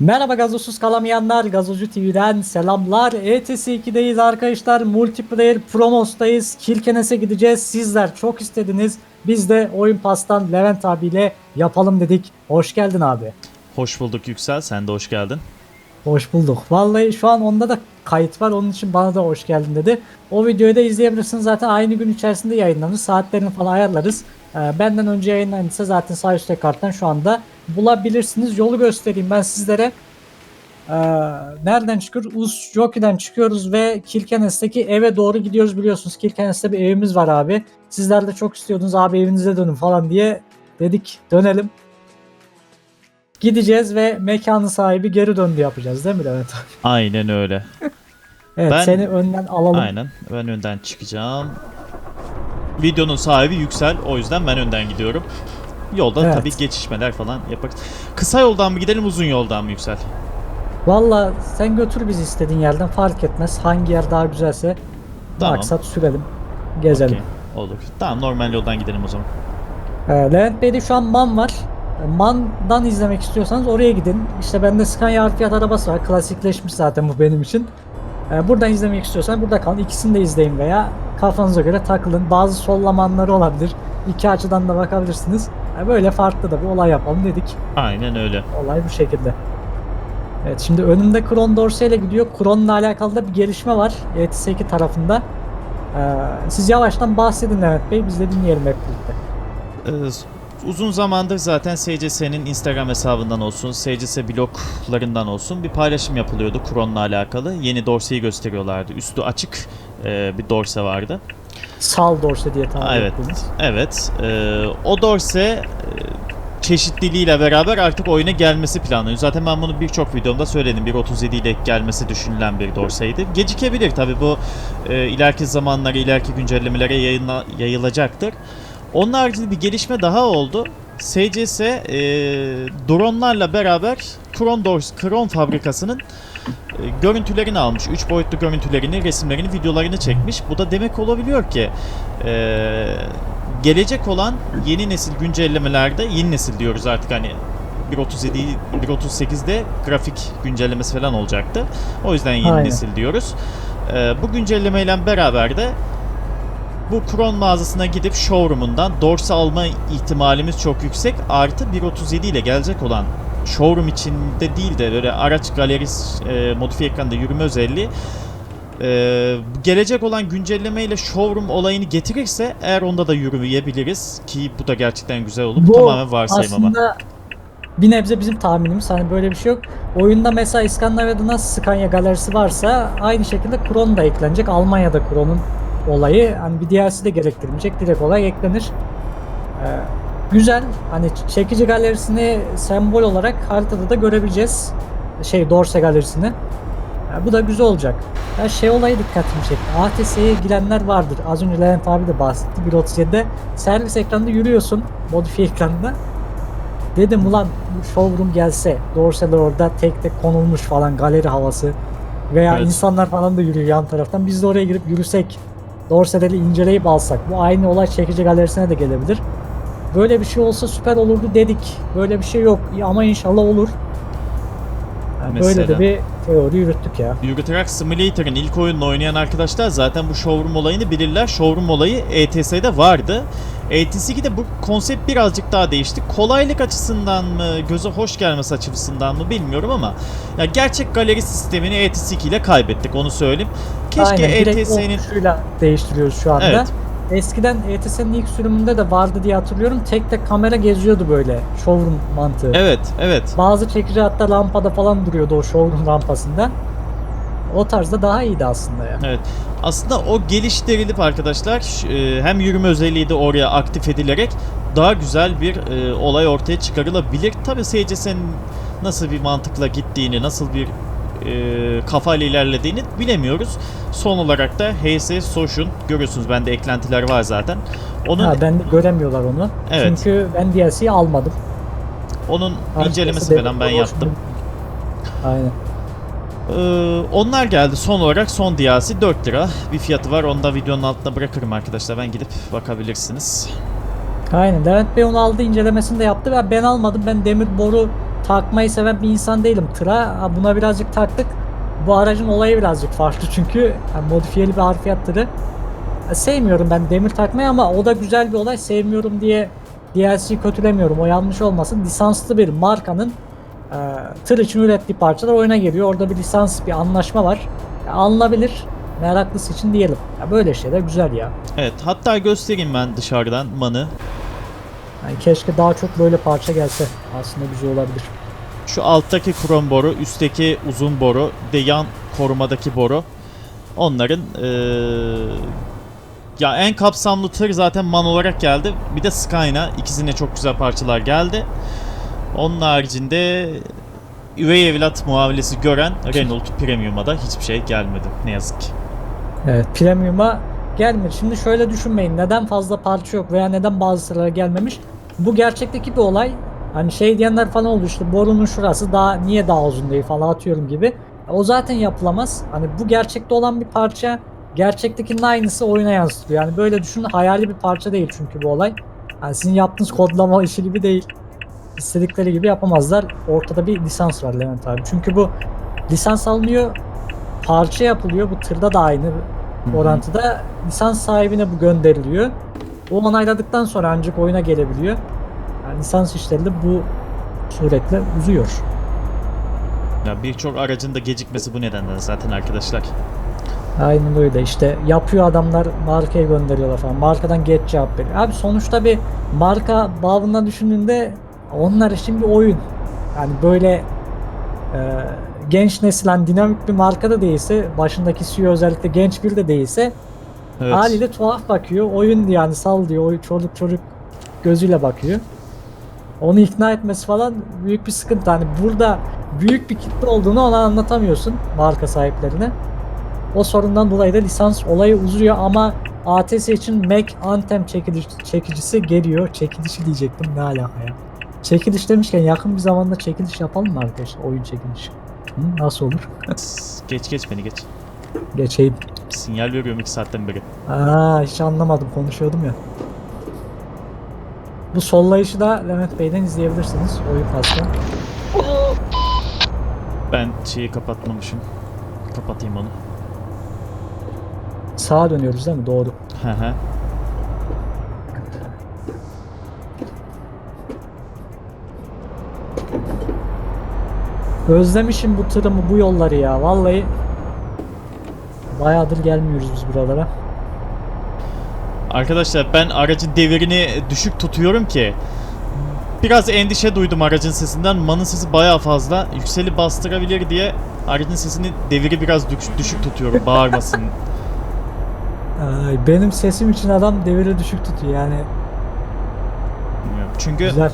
Merhaba gazozsuz kalamayanlar, Gazocu TV'den selamlar. ETS 2'deyiz arkadaşlar. Multiplayer Promos'tayız. Kilkenes'e gideceğiz. Sizler çok istediniz. Biz de Oyun Pas'tan Levent abiyle yapalım dedik. Hoş geldin abi. Hoş bulduk Yüksel. Sen de hoş geldin. Hoş bulduk. Vallahi şu an onda da kayıt var. Onun için bana da hoş geldin dedi. O videoyu da izleyebilirsiniz. Zaten aynı gün içerisinde yayınlanır. Saatlerini falan ayarlarız. Ee, benden önce yayınlanırsa zaten sağ üstte karttan şu anda bulabilirsiniz. Yolu göstereyim ben sizlere. Ee, nereden çıkıyoruz? Us Jockey'den çıkıyoruz ve Kilkenes'teki eve doğru gidiyoruz biliyorsunuz. Kilkenes'te bir evimiz var abi. Sizler de çok istiyordunuz abi evinize dönün falan diye dedik dönelim. Gideceğiz ve mekanın sahibi geri döndü yapacağız değil mi Levent abi? Aynen öyle. Evet Ben- seni önden alalım. Aynen. Ben önden çıkacağım. Videonun sahibi Yüksel. O yüzden ben önden gidiyorum. Yolda Evet. tabii geçişmeler falan yaparız. Kısa yoldan mı gidelim uzun yoldan mı Yüksel? Valla sen götür bizi istediğin yerden fark etmez. Hangi yer daha güzelse Tamam. maksat sürelim. Gezelim. Okey, Olur. Tamam normal yoldan gidelim o zaman. Ee, Levent Bey'de şu an MAN var. Ee, MAN'dan izlemek istiyorsanız oraya gidin. İşte bende Scania Arfiat arabası var. Klasikleşmiş zaten bu benim için. Ee, buradan izlemek istiyorsan burada kalın. İkisini de izleyin veya kafanıza göre takılın. Bazı sollamanları olabilir. İki açıdan da bakabilirsiniz. Ee, böyle farklı da bir olay yapalım dedik. Aynen öyle. Olay bu şekilde. Evet şimdi önümde Kron Dorsey ile gidiyor. Kron'la alakalı da bir gelişme var. ETS2 tarafında. Ee, siz yavaştan bahsedin Levent Bey. Biz de dinleyelim hep birlikte. Ee, uzun zamandır zaten SCS'nin Instagram hesabından olsun, SCS bloglarından olsun bir paylaşım yapılıyordu Kron'la alakalı. Yeni Dorsey'i gösteriyorlardı. Üstü açık e, bir Dorse vardı. Sal Dorsey diye tabir Evet, ettiğimiz. evet. Ee, o Dorse e, çeşitliliğiyle beraber artık oyuna gelmesi planlanıyor. Zaten ben bunu birçok videomda söyledim. 1.37 ile gelmesi düşünülen bir Dorse'ydi. Gecikebilir tabi bu e, ileriki zamanlara, ileriki güncellemelere yayınla, yayılacaktır. Onun haricinde bir gelişme daha oldu. SCS e, dronlarla beraber Kron, Dors, Kron fabrikasının e, görüntülerini almış. 3 boyutlu görüntülerini, resimlerini, videolarını çekmiş. Bu da demek olabiliyor ki e, gelecek olan yeni nesil güncellemelerde, yeni nesil diyoruz artık hani 1.37, 1.38'de grafik güncellemesi falan olacaktı. O yüzden yeni Aynen. nesil diyoruz. E, bu güncellemeyle beraber de bu Kron mağazasına gidip showroom'undan dorsa alma ihtimalimiz çok yüksek. Artı 1.37 ile gelecek olan showroom içinde değil de böyle araç galerisi e, modifiye ekranda yürüme özelliği e, gelecek olan güncellemeyle showroom olayını getirirse eğer onda da yürüyebiliriz ki bu da gerçekten güzel olur. Bu tamamen varsayım ama. aslında bir nebze bizim tahminimiz. Hani böyle bir şey yok. Oyunda mesela İskandinavya'da nasıl Scania galerisi varsa aynı şekilde Kron da eklenecek. Almanya'da Kron'un olayı hani bir DLC de gerektirmeyecek. Direkt olay eklenir. Ee, güzel. Hani çekici galerisini sembol olarak haritada da görebileceğiz. Şey Dorse galerisini. Ya bu da güzel olacak. Ya şey olayı dikkatimi çekti. ATS'ye girenler vardır. Az önce Levent abi de bahsetti. 1.37'de servis ekranında yürüyorsun. Modifiye ekranında. Dedim ulan bu showroom gelse. Dorseler orada tek tek konulmuş falan galeri havası. Veya Evet. insanlar falan da yürüyor yan taraftan. Biz de oraya girip yürüsek. Dorseleri inceleyip alsak. Bu aynı olay çekici galerisine de gelebilir. Böyle bir şey olsa süper olurdu dedik. Böyle bir şey yok ama inşallah olur. Yani böyle de bir teori yürüttük ya. Euro Truck Simulator'ın ilk oyununu oynayan arkadaşlar zaten bu showroom olayını bilirler. Showroom olayı ETS'de vardı. ETS2'de bu konsept birazcık daha değişti. Kolaylık açısından mı, göze hoş gelmesi açısından mı bilmiyorum ama ya gerçek galeri sistemini ETS2 ile kaybettik onu söyleyeyim. Keşke Aynen, ETS'nin tuşuyla değiştiriyoruz şu anda. Evet. Eskiden ETS'nin ilk sürümünde de vardı diye hatırlıyorum. Tek tek kamera geziyordu böyle showroom mantığı. Evet, evet. Bazı çekici hatta lampada falan duruyordu o showroom rampasında. O tarzda daha iyiydi aslında ya. Evet. Aslında o geliştirilip arkadaşlar e, hem yürüme özelliği de oraya aktif edilerek daha güzel bir e, olay ortaya çıkarılabilir. Tabi SCS'nin nasıl bir mantıkla gittiğini, nasıl bir e, kafayla ilerlediğini bilemiyoruz. Son olarak da HS Soş'un görüyorsunuz bende eklentiler var zaten. Onun Ha, ben göremiyorlar onu. Evet. Çünkü ben DLC'yi almadım. onun Arkası incelemesi falan ben yaptım. Aynen. Ee, onlar geldi son olarak son DLC 4 lira bir fiyatı var onu da videonun altına bırakırım arkadaşlar ben gidip bakabilirsiniz. Aynen. Levent Bey onu aldı incelemesini de yaptı ve ben almadım. Ben demir boru takmayı seven bir insan değilim tıra. Buna birazcık taktık. Bu aracın olayı birazcık farklı çünkü yani modifiyeli bir harfiyat tırı. Sevmiyorum ben demir takmayı ama o da güzel bir olay. Sevmiyorum diye DLC'yi kötülemiyorum. O yanlış olmasın. Lisanslı bir markanın e, tır için ürettiği parçalar oyuna geliyor. Orada bir lisans, bir anlaşma var. Ya, alınabilir. Meraklısı için diyelim. Ya böyle şeyler güzel ya. Evet hatta göstereyim ben dışarıdan manı. Yani keşke daha çok böyle parça gelse. Aslında güzel olabilir. Şu alttaki krom boru, üstteki uzun boru, de yan korumadaki boru. Onların eee, ya en kapsamlı tır zaten man olarak geldi. Bir de Skyna ikisine çok güzel parçalar geldi. Onun haricinde üvey evlat muamelesi gören Renault Premium'a da hiçbir şey gelmedi ne yazık ki. Evet Premium'a gelmedi. Şimdi şöyle düşünmeyin. Neden fazla parça yok veya neden bazı sıralara gelmemiş? Bu gerçekteki bir olay. Hani şey diyenler falan oldu işte borunun şurası daha niye daha uzun değil falan atıyorum gibi. O zaten yapılamaz. Hani bu gerçekte olan bir parça. Gerçektekinin aynısı oyuna yansıtıyor. Yani böyle düşünün hayali bir parça değil çünkü bu olay. Yani sizin yaptığınız kodlama işi gibi değil. İstedikleri gibi yapamazlar. Ortada bir lisans var Levent abi. Çünkü bu lisans alınıyor. Parça yapılıyor. Bu tırda da aynı orantıda lisans sahibine bu gönderiliyor. O onayladıktan sonra ancak oyuna gelebiliyor. Yani lisans işleri de bu suretle uzuyor. Ya birçok aracın da gecikmesi bu nedenden zaten arkadaşlar. Aynen öyle işte yapıyor adamlar markaya gönderiyorlar falan. Markadan geç cevap veriyor. Abi sonuçta bir marka bağımından düşündüğünde onlar için bir oyun. Yani böyle e, genç nesilen dinamik bir marka da değilse başındaki CEO özellikle genç bir de değilse Evet. Haliyle tuhaf bakıyor. Oyun yani sal diyor. Oy, çocuk çocuk gözüyle bakıyor. Onu ikna etmesi falan büyük bir sıkıntı. Hani burada büyük bir kitle olduğunu ona anlatamıyorsun marka sahiplerine. O sorundan dolayı da lisans olayı uzuyor ama ATS için Mac Anthem çekiliş, çekicisi geliyor. Çekilişi diyecektim ne alaka ya. Çekiliş demişken yakın bir zamanda çekiliş yapalım mı arkadaşlar? Oyun çekilişi. Hı, nasıl olur? Geç geç beni geç. Geçeyim. Sinyal veriyorum 2 saatten beri. Aa hiç anlamadım konuşuyordum ya. Bu sollayışı da Levent Bey'den izleyebilirsiniz oyun pasta. Ben şeyi kapatmamışım. Kapatayım onu. Sağa dönüyoruz değil mi? Doğru. Hı hı. Özlemişim bu tırımı bu yolları ya vallahi. Bayağıdır gelmiyoruz biz buralara. Arkadaşlar ben aracın devirini düşük tutuyorum ki biraz endişe duydum aracın sesinden. Manın sesi bayağı fazla. Yükseli bastırabilir diye aracın sesini deviri biraz düş- düşük tutuyorum bağırmasın. Ay, benim sesim için adam deviri düşük tutuyor yani. Çünkü Güzel.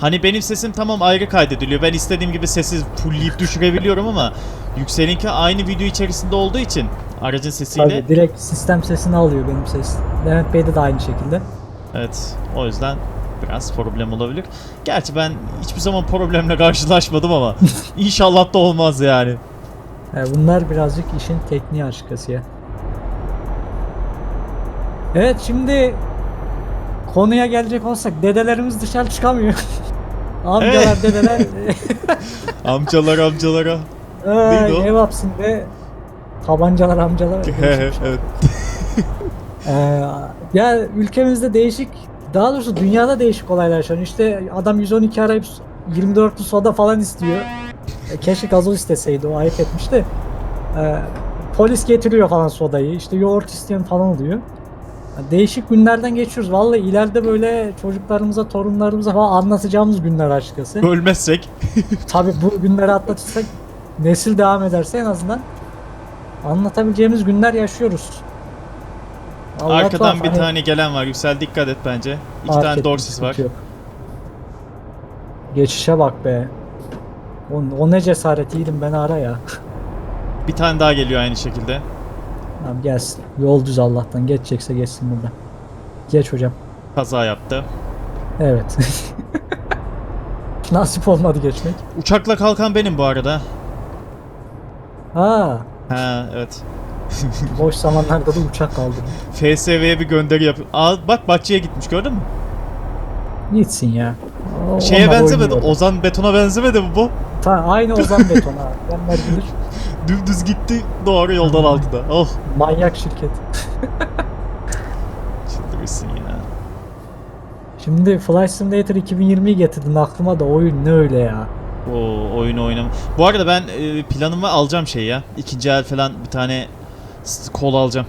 hani benim sesim tamam ayrı kaydediliyor. Ben istediğim gibi sesi fullleyip düşürebiliyorum ama Yüksel'inki aynı video içerisinde olduğu için aracın sesiyle Tabii direkt sistem sesini alıyor benim ses. Levent Bey'de de aynı şekilde. Evet. O yüzden biraz problem olabilir. Gerçi ben hiçbir zaman problemle karşılaşmadım ama inşallah da olmaz yani. Yani bunlar birazcık işin tekniği açıkçası ya. Evet şimdi konuya gelecek olsak dedelerimiz dışarı çıkamıyor. Amcalar dedeler Amcalar amcalara. o? ev hapsinde tabancalar amcalar. evet. Ee, ya ülkemizde değişik daha doğrusu dünyada değişik olaylar yaşanıyor. İşte adam 112 arayıp 24'lü soda falan istiyor. E, keşke gazoz isteseydi o ayıp etmişti. Ee, polis getiriyor falan sodayı. İşte yoğurt isteyen falan oluyor. Değişik günlerden geçiyoruz. Vallahi ileride böyle çocuklarımıza, torunlarımıza falan anlatacağımız günler açıkçası. Ölmezsek. Tabii bu günleri atlatırsak nesil devam ederse en azından anlatabileceğimiz günler yaşıyoruz. Allah Arkadan tuhaf, bir hani- tane gelen var. Yüksel dikkat et bence. İki Fark tane dorsis var. yok. Geçişe bak be. O, o ne cesaret iyiydim ben ara ya. Bir tane daha geliyor aynı şekilde. tamam gelsin. Yol düz Allah'tan. Geçecekse geçsin burada. Geç hocam. Kaza yaptı. Evet. Nasip olmadı geçmek. Uçakla kalkan benim bu arada. Ha, Ha evet. boş zamanlarda da uçak kaldı. FSV'ye bir gönderi yap. Aa bak bahçeye gitmiş gördün mü? Gitsin ya. O- Şeye benzemedi. Ozan Beton'a benzemedi mi bu? Ta, aynı Ozan Beton abi. Bilenler bilir. Dümdüz gitti doğru yoldan aldı da. Oh. Manyak şirket. Çıldırırsın yine. Şimdi Flight Simulator 2020'yi getirdin aklıma da oyun ne öyle ya. O oyunu oynam. Bu arada ben e, planımı alacağım şey ya. İkinci el falan bir tane kol alacağım.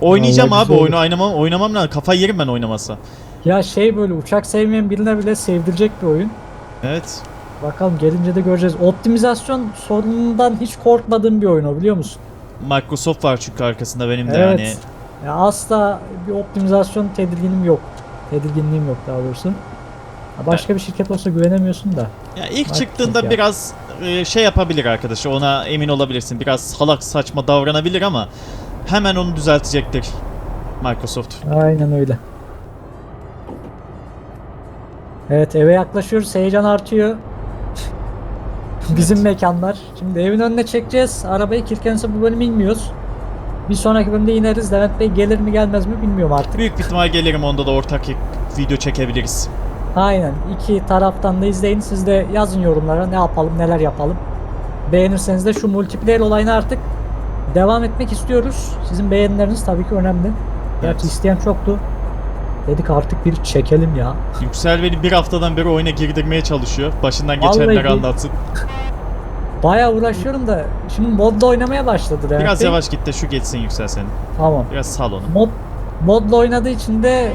Oynayacağım Vallahi abi güzel oyunu oynamam oynamam lazım. Kafayı yerim ben oynamazsa. Ya şey böyle uçak sevmeyen birine bile sevdirecek bir oyun. Evet. Bakalım gelince de göreceğiz. Optimizasyon sorunundan hiç korkmadığım bir oyun o biliyor musun? Microsoft var çünkü arkasında benim de Evet. yani. Ya asla bir optimizasyon tedirginim yok. Tedirginliğim yok daha doğrusu. Başka bir şirket olsa güvenemiyorsun da. Ya ilk Microsoft çıktığında ya. biraz e, şey yapabilir arkadaşı. Ona emin olabilirsin. Biraz salak saçma davranabilir ama hemen onu düzeltecektir Microsoft. Aynen öyle. Evet eve yaklaşıyoruz. Heyecan artıyor. Bizim mekanlar. Şimdi evin önüne çekeceğiz. Arabayı Kirkenes'e bu bölümü inmiyoruz. Bir sonraki bölümde ineriz. Levent Bey gelir mi gelmez mi bilmiyorum artık. Büyük ihtimal gelirim onda da ortak video çekebiliriz. Aynen. İki taraftan da izleyin. Siz de yazın yorumlara ne yapalım neler yapalım. Beğenirseniz de şu multiplayer olayına artık devam etmek istiyoruz. Sizin beğenileriniz tabii ki önemli. Gerçi Evet. isteyen çoktu. Dedik artık bir çekelim ya. Yüksel beni bir haftadan beri oyuna girdirmeye çalışıyor. Başından Vallahi geçenleri bir- anlatsın. Bayağı uğraşıyorum da şimdi modla oynamaya başladı Levent Biraz yavaş git de şu geçsin Yüksel senin. Tamam. Biraz sal onu. Mod modla oynadığı için de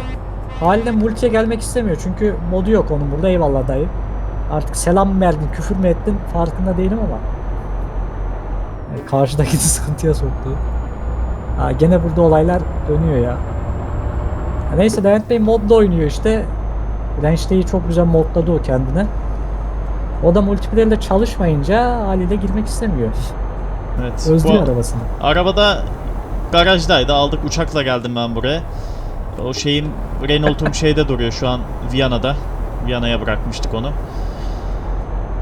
haliyle multiye gelmek istemiyor. Çünkü modu yok onun burada. Eyvallah dayı. Artık selam mı verdin, küfür mü ettin farkında değilim ama. Yani karşıdaki de sıkıntıya soktu. Ha, gene burada olaylar dönüyor ya. Ha, neyse Levent Bey modla oynuyor işte. Blanch'teyi çok güzel modladı o kendine. O da multiplayer'le çalışmayınca haliyle girmek istemiyor. Evet. Özlüyor arabasını. arabada garajdaydı. Aldık uçakla geldim ben buraya. O şeyin Renault'um şeyde duruyor şu an Viyana'da. Viyana'ya bırakmıştık onu.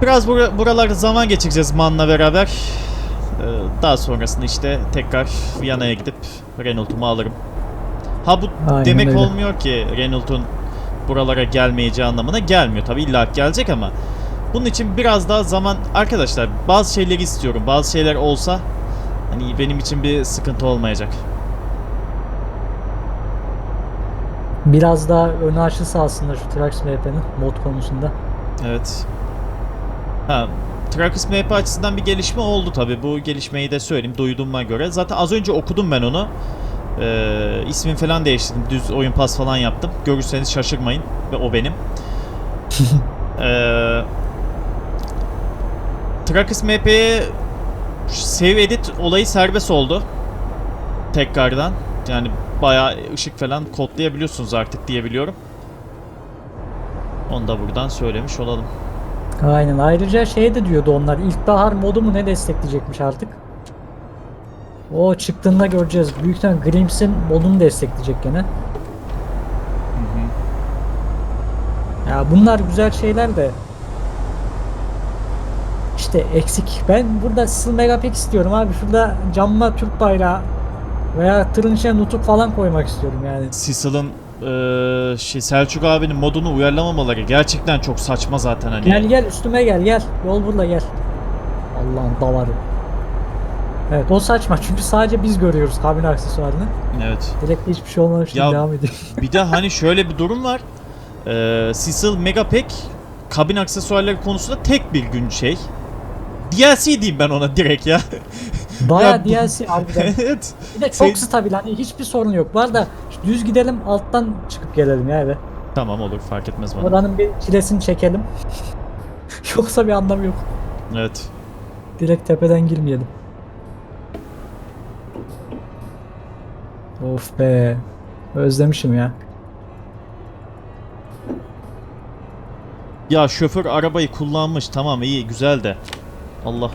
Biraz bura, buralarda zaman geçireceğiz Man'la beraber. Ee, Daha sonrasında işte tekrar Viyana'ya gidip Renault'umu alırım. Ha bu Aynen demek öyle. olmuyor ki Renault'un buralara gelmeyeceği anlamına gelmiyor. Tabii illa gelecek ama bunun için biraz daha zaman arkadaşlar bazı şeyleri istiyorum. Bazı şeyler olsa hani benim için bir sıkıntı olmayacak. Biraz daha ön açısı aslında şu Trax MP'nin mod konusunda. Evet. Ha, Trakus MP açısından bir gelişme oldu tabi. Bu gelişmeyi de söyleyeyim duyduğuma göre. Zaten az önce okudum ben onu. Ee, ismini falan değiştirdim. Düz oyun pas falan yaptım. Görürseniz şaşırmayın. Ve o benim. ee, Trakus MP'ye save edit olayı serbest oldu. Tekrardan. Yani bayağı ışık falan kodlayabiliyorsunuz artık diyebiliyorum. Onu da buradan söylemiş olalım. Aynen. Ayrıca şey de diyordu onlar. İlkbahar modu mu ne destekleyecekmiş artık. O çıktığında göreceğiz. Büyük ihtimalle Grims'in modunu destekleyecek gene. Ya bunlar güzel şeyler de işte eksik. Ben burada Steel Megapix istiyorum abi. Şurada camma Türk bayrağı veya tırın içine nutuk falan koymak istiyorum yani. Sicil'ın eee, şey Selçuk abinin modunu uyarlamamaları gerçekten çok saçma zaten hani. Gel gel üstüme gel gel. Yol burada gel. Allah'ın davarı. Evet o saçma çünkü sadece biz görüyoruz kabin aksesuarını. Evet. Direkt hiçbir şey olmamış gibi devam ediyor. Bir de hani şöyle bir durum var. Eee Cecil Megapack kabin aksesuarları konusunda tek bir gün şey. DLC diyeyim ben ona direkt ya. Baya DLC harbiden. evet. Bir de çok Şey- stabil hani hiçbir sorun yok. Bu arada düz gidelim alttan çıkıp gelelim ya eve. Tamam olur fark etmez bana. Oranın bir çilesini çekelim. Yoksa bir anlamı yok. Evet. Direkt tepeden girmeyelim. Of be. Özlemişim ya. Ya şoför arabayı kullanmış tamam iyi güzel de. Allah.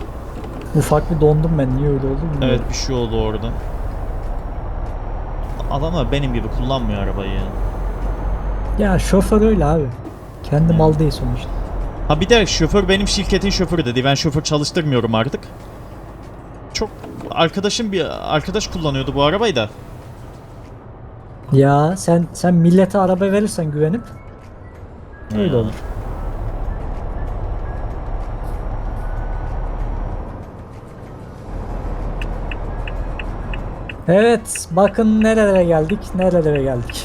Ufak bir dondum ben. Niye öyle oldu bilmiyorum. Evet bir şey oldu orada. Adamlar benim gibi kullanmıyor arabayı ya. Ya şoför öyle abi. Kendi mal değil sonuçta. Ha bir de şoför benim şirketin şoförü dedi. Ben şoför çalıştırmıyorum artık. Çok arkadaşım bir arkadaş kullanıyordu bu arabayı da. Ya sen sen millete araba verirsen güvenip Öyle olur. Evet, bakın nerelere geldik, nerelere geldik.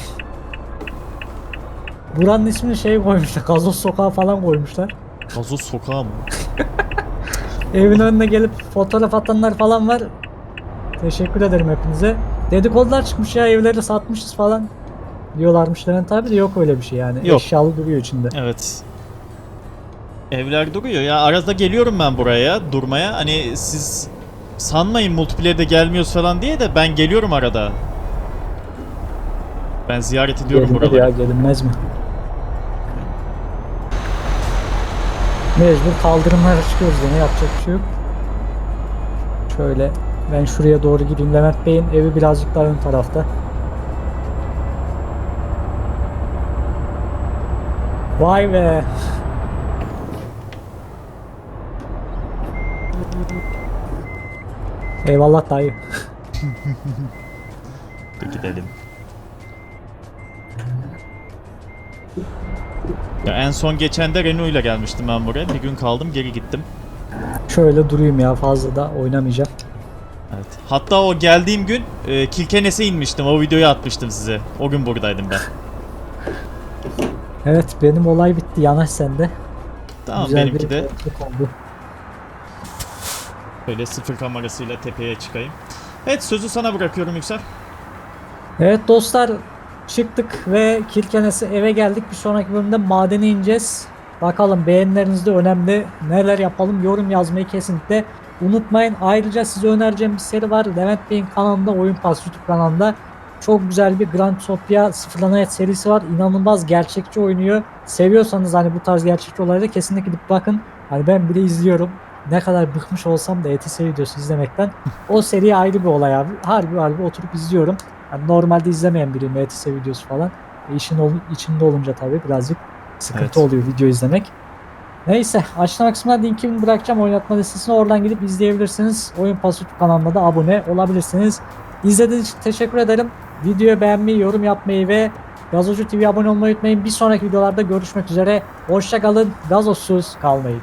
Buranın ismini şey koymuşlar, gazoz sokağı falan koymuşlar. Gazoz sokağı mı? Evin önüne gelip fotoğraf atanlar falan var. Teşekkür ederim hepinize. Dedikodular çıkmış ya evleri satmışız falan. Diyorlarmış Levent abi de yok öyle bir şey yani. Yok. Eşyalı duruyor içinde. Evet. Evler duruyor ya. Arada geliyorum ben buraya durmaya. Hani siz sanmayın multiplayer'de gelmiyoruz falan diye de ben geliyorum arada. Ben ziyaret ediyorum Gelinir buraları. ya gelinmez mi? Mecbur kaldırımlara çıkıyoruz yine yapacak bir şey yok. Şöyle ben şuraya doğru gideyim. Levent Bey'in evi birazcık daha ön tarafta. Vay be. Eyvallah dayı. Bir gidelim. Ya en son geçen de Renault ile gelmiştim ben buraya. Bir gün kaldım geri gittim. Şöyle durayım ya fazla da oynamayacağım. Evet. Hatta o geldiğim gün e, Kilkenes'e inmiştim. O videoyu atmıştım size. O gün buradaydım ben. Evet benim olay bitti. Yanaş sende. Tamam Güzel benimki de oldu. Böyle sıfır kamerasıyla tepeye çıkayım. Evet sözü sana bırakıyorum Yüksel. Evet dostlar çıktık ve Kirkenes'e eve geldik. Bir sonraki bölümde madene ineceğiz. Bakalım beğenileriniz de önemli. Neler yapalım yorum yazmayı kesinlikle unutmayın. Ayrıca size önereceğim bir seri var. Levent Bey'in kanalında Oyun Pas YouTube kanalında. Çok güzel bir Grand Topia sıfırlanan et serisi var. İnanılmaz gerçekçi oynuyor. Seviyorsanız hani bu tarz gerçekçi olayları kesinlikle gidip bakın. Hani ben bile izliyorum. Ne kadar bıkmış olsam da ETS videosu izlemekten. O seri ayrı bir olay abi. Harbi harbi oturup izliyorum. Yani normalde izlemeyen biriyim ETS videosu falan. E işin ol- içinde olunca tabii birazcık sıkıntı Evet. oluyor video izlemek. Neyse açıklama kısmına linkimi bırakacağım oynatma listesine oradan gidip izleyebilirsiniz. Oyun YouTube kanalına da abone olabilirsiniz. İzlediğiniz için teşekkür ederim. Videoyu beğenmeyi, yorum yapmayı ve Gazocu TV abone olmayı unutmayın. Bir sonraki videolarda görüşmek üzere. Hoşçakalın. Gazozsuz kalmayın.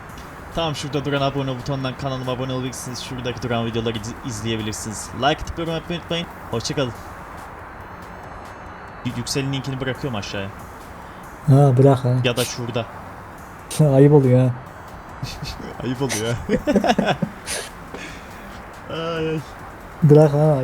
Tam şurada duran abone butonundan kanalıma abone olabilirsiniz. Şuradaki duran videoları iz- izleyebilirsiniz. Like atıp yorum yapmayı unutmayın. Hoşçakalın. Yüksel'in linkini bırakıyorum aşağıya. Ha bırak ha. Ya da şurada. Ayıp oluyor ha. Ayıp oluyor. ay ay. Bırak ha.